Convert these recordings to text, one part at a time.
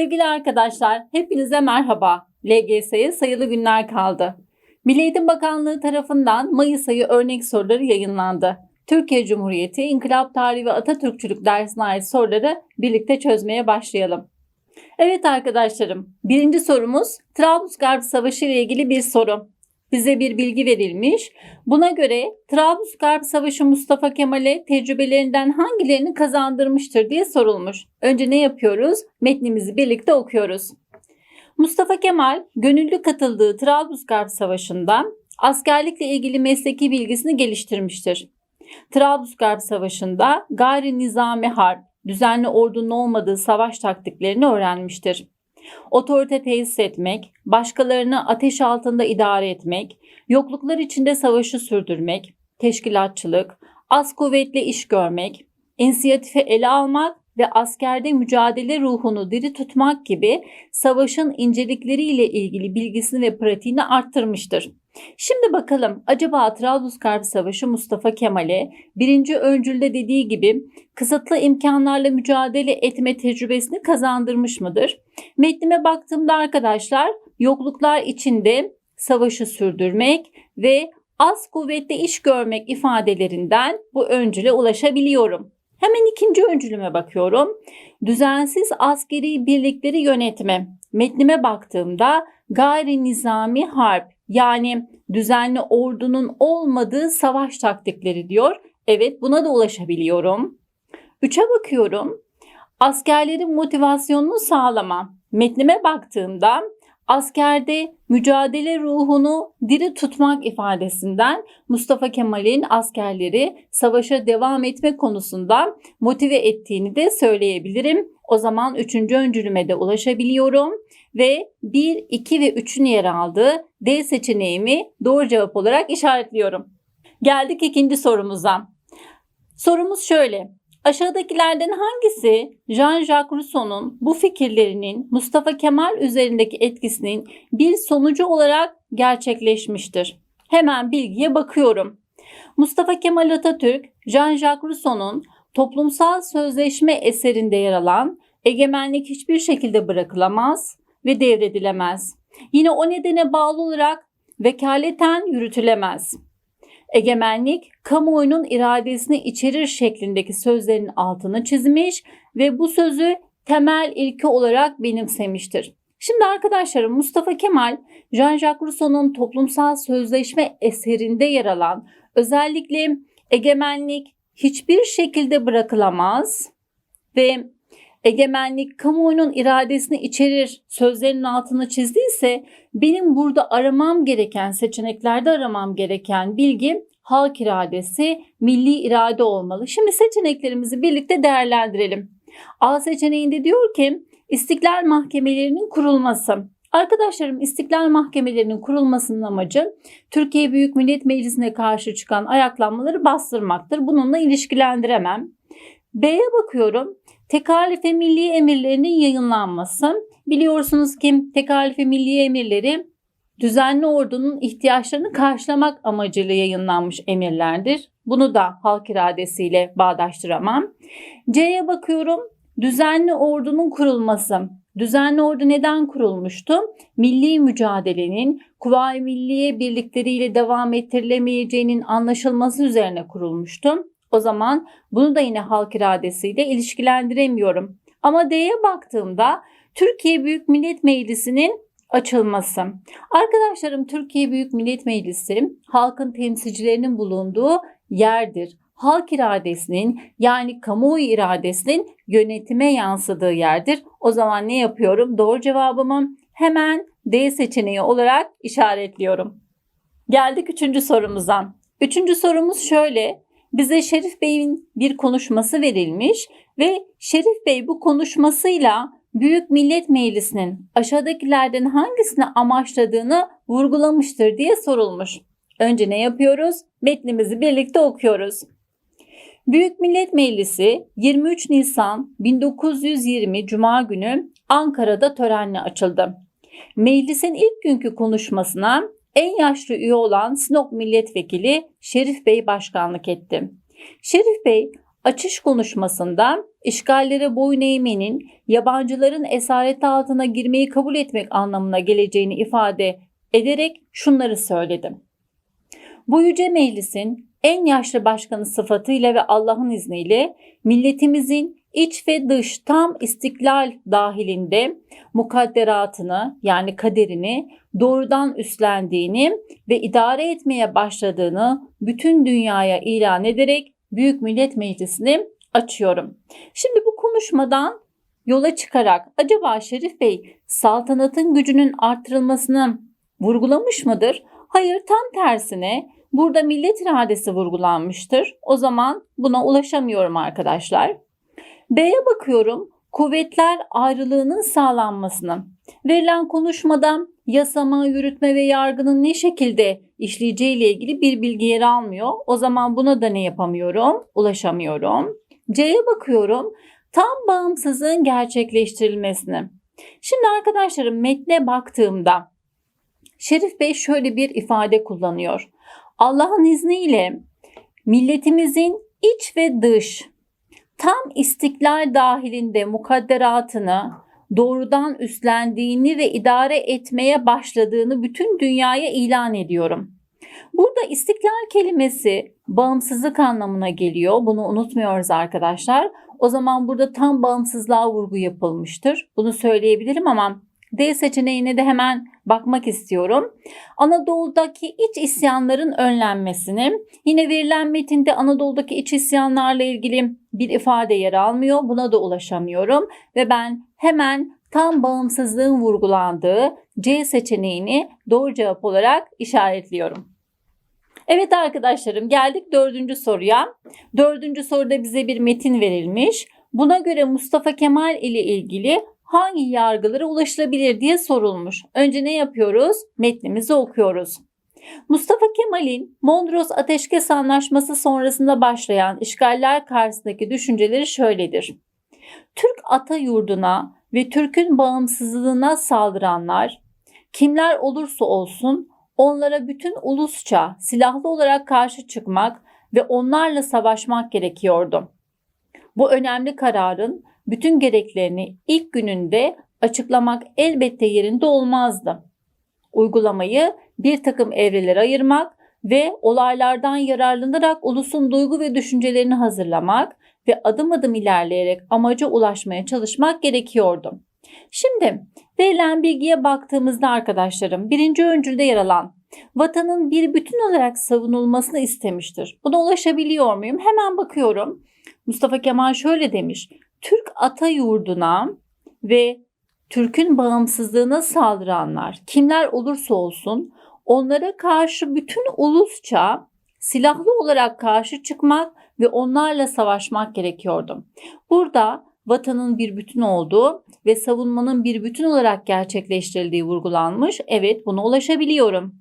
Sevgili arkadaşlar, hepinize merhaba. LGS'ye sayılı günler kaldı. Milli Eğitim Bakanlığı tarafından Mayıs ayı örnek soruları yayınlandı. Türkiye Cumhuriyeti, İnkılap Tarihi ve Atatürkçülük dersine ait soruları birlikte çözmeye başlayalım. Evet arkadaşlarım, birinci sorumuz Trablusgarp Savaşı ile ilgili bir soru. Bize bir bilgi verilmiş. Buna göre Trablusgarp Savaşı Mustafa Kemal'e tecrübelerinden hangilerini kazandırmıştır diye sorulmuş. Önce ne yapıyoruz? Metnimizi birlikte okuyoruz. Mustafa Kemal gönüllü katıldığı Trablusgarp Savaşı'nda askerlikle ilgili mesleki bilgisini geliştirmiştir. Trablusgarp Savaşı'nda gayri nizami harp, düzenli ordunun olmadığı savaş taktiklerini öğrenmiştir. Otorite tesis etmek, başkalarını ateş altında idare etmek, yokluklar içinde savaşı sürdürmek, teşkilatçılık, az kuvvetle iş görmek, inisiyatifi ele almak ve askerde mücadele ruhunu diri tutmak gibi savaşın incelikleriyle ilgili bilgisini ve pratiğini arttırmıştır. Şimdi bakalım acaba Trablusgarp Savaşı Mustafa Kemal'e birinci öncülde dediği gibi kısıtlı imkanlarla mücadele etme tecrübesini kazandırmış mıdır? Metnime baktığımda arkadaşlar yokluklar içinde savaşı sürdürmek ve az kuvvetli iş görmek ifadelerinden bu öncüle ulaşabiliyorum. Hemen ikinci öncülüme bakıyorum. Düzensiz askeri birlikleri yönetme. Metnime baktığımda gayri nizami harp yani düzenli ordunun olmadığı savaş taktikleri diyor. Evet buna da ulaşabiliyorum. Üçe bakıyorum. Askerlerin motivasyonunu sağlama. Metnime baktığımda askerde mücadele ruhunu diri tutmak ifadesinden Mustafa Kemal'in askerleri savaşa devam etme konusunda motive ettiğini de söyleyebilirim. O zaman üçüncü öncülüme de ulaşabiliyorum ve 1, 2 ve 3'ün yer aldığı D seçeneğimi doğru cevap olarak işaretliyorum. Geldik ikinci sorumuza. Sorumuz şöyle. Aşağıdakilerden hangisi Jean-Jacques Rousseau'nun bu fikirlerinin Mustafa Kemal üzerindeki etkisinin bir sonucu olarak gerçekleşmiştir? Hemen bilgiye bakıyorum. Mustafa Kemal Atatürk, Jean-Jacques Rousseau'nun toplumsal sözleşme eserinde yer alan egemenlik hiçbir şekilde bırakılamaz ve devredilemez. Yine o nedene bağlı olarak vekaleten yürütülemez. Egemenlik kamuoyunun iradesini içerir şeklindeki sözlerin altını çizmiş ve bu sözü temel ilke olarak benimsemiştir. Şimdi arkadaşlarım Mustafa Kemal, Jean-Jacques Rousseau'nun toplumsal sözleşme eserinde yer alan özellikle egemenlik hiçbir şekilde bırakılamaz ve egemenlik kamuoyunun iradesini içerir sözlerinin altını çizdiyse benim burada aramam gereken seçeneklerde aramam gereken bilgi halk iradesi, milli irade olmalı. Şimdi seçeneklerimizi birlikte değerlendirelim. A seçeneğinde diyor ki istiklal mahkemelerinin kurulması. Arkadaşlarım istiklal mahkemelerinin kurulmasının amacı Türkiye Büyük Millet Meclisi'ne karşı çıkan ayaklanmaları bastırmaktır. Bununla ilişkilendiremem. B'ye bakıyorum. Tekalife milli emirlerinin yayınlanması. Biliyorsunuz ki tekalife milli emirleri düzenli ordunun ihtiyaçlarını karşılamak amacıyla yayınlanmış emirlerdir. Bunu da halk iradesiyle bağdaştıramam. C'ye bakıyorum. Düzenli ordunun kurulması. Düzenli ordu neden kurulmuştu? Milli mücadelenin Kuvayi Milliye birlikleriyle devam ettirilemeyeceğinin anlaşılması üzerine kurulmuştu. O zaman bunu da yine halk iradesiyle ilişkilendiremiyorum. Ama D'ye baktığımda Türkiye Büyük Millet Meclisi'nin açılması. Arkadaşlarım Türkiye Büyük Millet Meclisi halkın temsilcilerinin bulunduğu yerdir. Halk iradesinin yani kamuoyu iradesinin yönetime yansıdığı yerdir. O zaman ne yapıyorum? Doğru cevabımı hemen D seçeneği olarak işaretliyorum. Geldik üçüncü sorumuza. Üçüncü sorumuz şöyle. Bize Şerif Bey'in bir konuşması verilmiş ve Şerif Bey bu konuşmasıyla Büyük Millet Meclisi'nin aşağıdakilerden hangisini amaçladığını vurgulamıştır diye sorulmuş. Önce ne yapıyoruz? Metnimizi birlikte okuyoruz. Büyük Millet Meclisi 23 Nisan 1920 Cuma günü Ankara'da törenle açıldı. Meclisin ilk günkü konuşmasına en yaşlı üye olan Sinop Milletvekili Şerif Bey başkanlık etti. Şerif Bey açış konuşmasında işgallere boyun eğmenin yabancıların esareti altına girmeyi kabul etmek anlamına geleceğini ifade ederek şunları söyledim. Bu yüce meclisin en yaşlı başkanı sıfatıyla ve Allah'ın izniyle milletimizin iç ve dış tam istiklal dahilinde mukadderatını yani kaderini doğrudan üstlendiğini ve idare etmeye başladığını bütün dünyaya ilan ederek Büyük Millet Meclisi'ni açıyorum. Şimdi bu konuşmadan yola çıkarak acaba Şerif Bey saltanatın gücünün artırılmasını vurgulamış mıdır? Hayır tam tersine burada millet iradesi vurgulanmıştır. O zaman buna ulaşamıyorum arkadaşlar. B'ye bakıyorum. Kuvvetler ayrılığının sağlanmasını. Verilen konuşmada yasama, yürütme ve yargının ne şekilde işleyeceği ile ilgili bir bilgi yer almıyor. O zaman buna da ne yapamıyorum? Ulaşamıyorum. C'ye bakıyorum. Tam bağımsızlığın gerçekleştirilmesini. Şimdi arkadaşlarım metne baktığımda Şerif Bey şöyle bir ifade kullanıyor. Allah'ın izniyle milletimizin iç ve dış tam istiklal dahilinde mukadderatını doğrudan üstlendiğini ve idare etmeye başladığını bütün dünyaya ilan ediyorum. Burada istiklal kelimesi bağımsızlık anlamına geliyor. Bunu unutmuyoruz arkadaşlar. O zaman burada tam bağımsızlığa vurgu yapılmıştır. Bunu söyleyebilirim ama D seçeneğine de hemen bakmak istiyorum. Anadolu'daki iç isyanların önlenmesini, yine verilen metinde Anadolu'daki iç isyanlarla ilgili bir ifade yer almıyor. Buna da ulaşamıyorum ve ben hemen tam bağımsızlığın vurgulandığı C seçeneğini doğru cevap olarak işaretliyorum. Evet arkadaşlarım geldik dördüncü soruya. Dördüncü soruda bize bir metin verilmiş. Buna göre Mustafa Kemal ile ilgili hangi yargılara ulaşılabilir diye sorulmuş. Önce ne yapıyoruz? Metnimizi okuyoruz. Mustafa Kemal'in Mondros Ateşkes Anlaşması sonrasında başlayan işgaller karşısındaki düşünceleri şöyledir. Türk ata yurduna ve Türk'ün bağımsızlığına saldıranlar kimler olursa olsun onlara bütün ulusça silahlı olarak karşı çıkmak ve onlarla savaşmak gerekiyordu. Bu önemli kararın bütün gereklerini ilk gününde açıklamak elbette yerinde olmazdı. Uygulamayı bir takım evrelere ayırmak ve olaylardan yararlanarak ulusun duygu ve düşüncelerini hazırlamak ve adım adım ilerleyerek amaca ulaşmaya çalışmak gerekiyordu. Şimdi verilen bilgiye baktığımızda arkadaşlarım birinci öncülde yer alan vatanın bir bütün olarak savunulmasını istemiştir. Buna ulaşabiliyor muyum? Hemen bakıyorum. Mustafa Kemal şöyle demiş. Türk ata yurduna ve Türk'ün bağımsızlığına saldıranlar kimler olursa olsun onlara karşı bütün ulusça silahlı olarak karşı çıkmak ve onlarla savaşmak gerekiyordu. Burada vatanın bir bütün olduğu ve savunmanın bir bütün olarak gerçekleştirildiği vurgulanmış. Evet buna ulaşabiliyorum.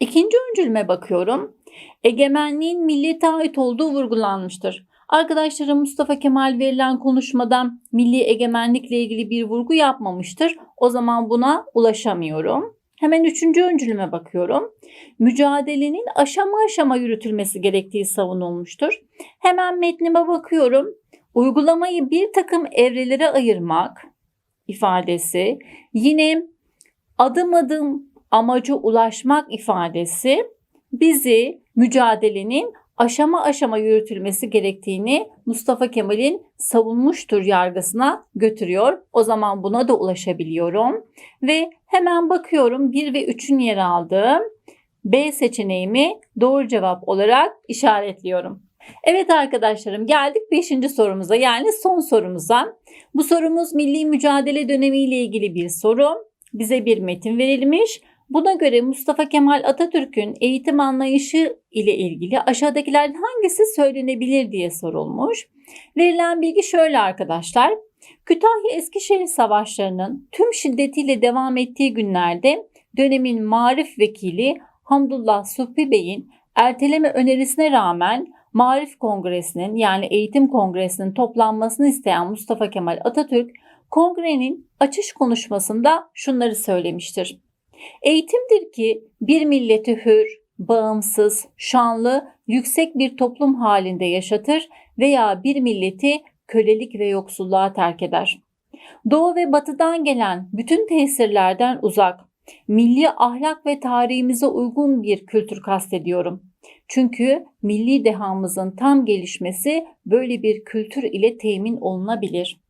İkinci öncülme bakıyorum. Egemenliğin millete ait olduğu vurgulanmıştır. Arkadaşlarım Mustafa Kemal verilen konuşmadan milli egemenlikle ilgili bir vurgu yapmamıştır. O zaman buna ulaşamıyorum. Hemen üçüncü öncülüme bakıyorum. Mücadelenin aşama aşama yürütülmesi gerektiği savunulmuştur. Hemen metnime bakıyorum. Uygulamayı bir takım evrelere ayırmak ifadesi, yine adım adım amaca ulaşmak ifadesi bizi mücadelenin aşama aşama yürütülmesi gerektiğini Mustafa Kemal'in savunmuştur yargısına götürüyor. O zaman buna da ulaşabiliyorum. Ve hemen bakıyorum 1 ve 3'ün yer aldığı B seçeneğimi doğru cevap olarak işaretliyorum. Evet arkadaşlarım geldik 5. sorumuza yani son sorumuza. Bu sorumuz milli mücadele dönemi ile ilgili bir soru. Bize bir metin verilmiş. Buna göre Mustafa Kemal Atatürk'ün eğitim anlayışı ile ilgili aşağıdakilerden hangisi söylenebilir diye sorulmuş. Verilen bilgi şöyle arkadaşlar. Kütahya Eskişehir savaşlarının tüm şiddetiyle devam ettiği günlerde dönemin marif vekili Hamdullah Supi Bey'in erteleme önerisine rağmen Marif Kongresi'nin yani Eğitim Kongresi'nin toplanmasını isteyen Mustafa Kemal Atatürk kongrenin açış konuşmasında şunları söylemiştir. Eğitimdir ki bir milleti hür, bağımsız, şanlı, yüksek bir toplum halinde yaşatır veya bir milleti kölelik ve yoksulluğa terk eder. Doğu ve batıdan gelen bütün tesirlerden uzak, milli ahlak ve tarihimize uygun bir kültür kastediyorum. Çünkü milli dehamızın tam gelişmesi böyle bir kültür ile temin olunabilir.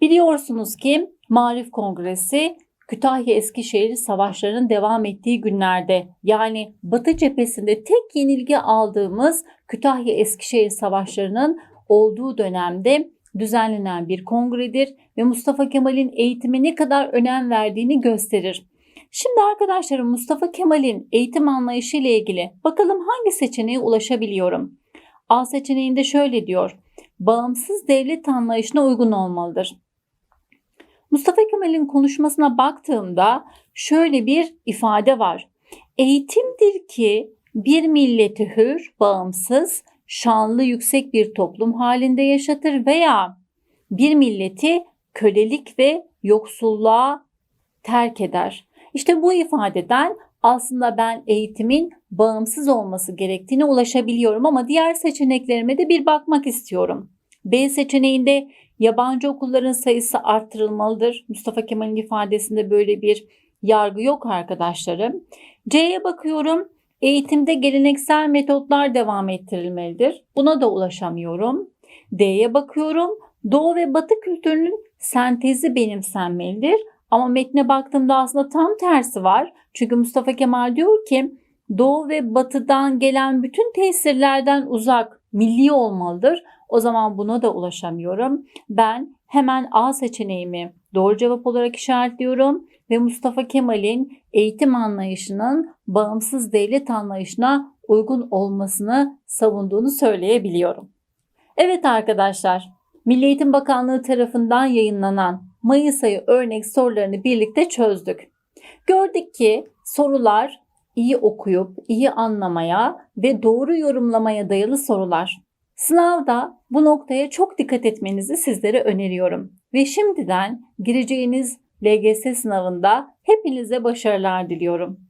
Biliyorsunuz ki Marif Kongresi Kütahya Eskişehir savaşlarının devam ettiği günlerde yani Batı cephesinde tek yenilgi aldığımız Kütahya Eskişehir savaşlarının olduğu dönemde düzenlenen bir kongredir ve Mustafa Kemal'in eğitime ne kadar önem verdiğini gösterir. Şimdi arkadaşlarım Mustafa Kemal'in eğitim anlayışı ile ilgili bakalım hangi seçeneğe ulaşabiliyorum? A seçeneğinde şöyle diyor. Bağımsız devlet anlayışına uygun olmalıdır. Mustafa Kemal'in konuşmasına baktığımda şöyle bir ifade var. Eğitimdir ki bir milleti hür, bağımsız, şanlı yüksek bir toplum halinde yaşatır veya bir milleti kölelik ve yoksulluğa terk eder. İşte bu ifadeden aslında ben eğitimin bağımsız olması gerektiğine ulaşabiliyorum ama diğer seçeneklerime de bir bakmak istiyorum. B seçeneğinde yabancı okulların sayısı arttırılmalıdır. Mustafa Kemal'in ifadesinde böyle bir yargı yok arkadaşlarım. C'ye bakıyorum. Eğitimde geleneksel metotlar devam ettirilmelidir. Buna da ulaşamıyorum. D'ye bakıyorum. Doğu ve Batı kültürünün sentezi benimsenmelidir. Ama metne baktığımda aslında tam tersi var. Çünkü Mustafa Kemal diyor ki Doğu ve Batı'dan gelen bütün tesirlerden uzak, milli olmalıdır. O zaman buna da ulaşamıyorum. Ben hemen A seçeneğimi doğru cevap olarak işaretliyorum ve Mustafa Kemal'in eğitim anlayışının bağımsız devlet anlayışına uygun olmasını savunduğunu söyleyebiliyorum. Evet arkadaşlar, Milli Eğitim Bakanlığı tarafından yayınlanan Mayıs ayı örnek sorularını birlikte çözdük. Gördük ki sorular iyi okuyup iyi anlamaya ve doğru yorumlamaya dayalı sorular. Sınavda bu noktaya çok dikkat etmenizi sizlere öneriyorum. Ve şimdiden gireceğiniz LGS sınavında hepinize başarılar diliyorum.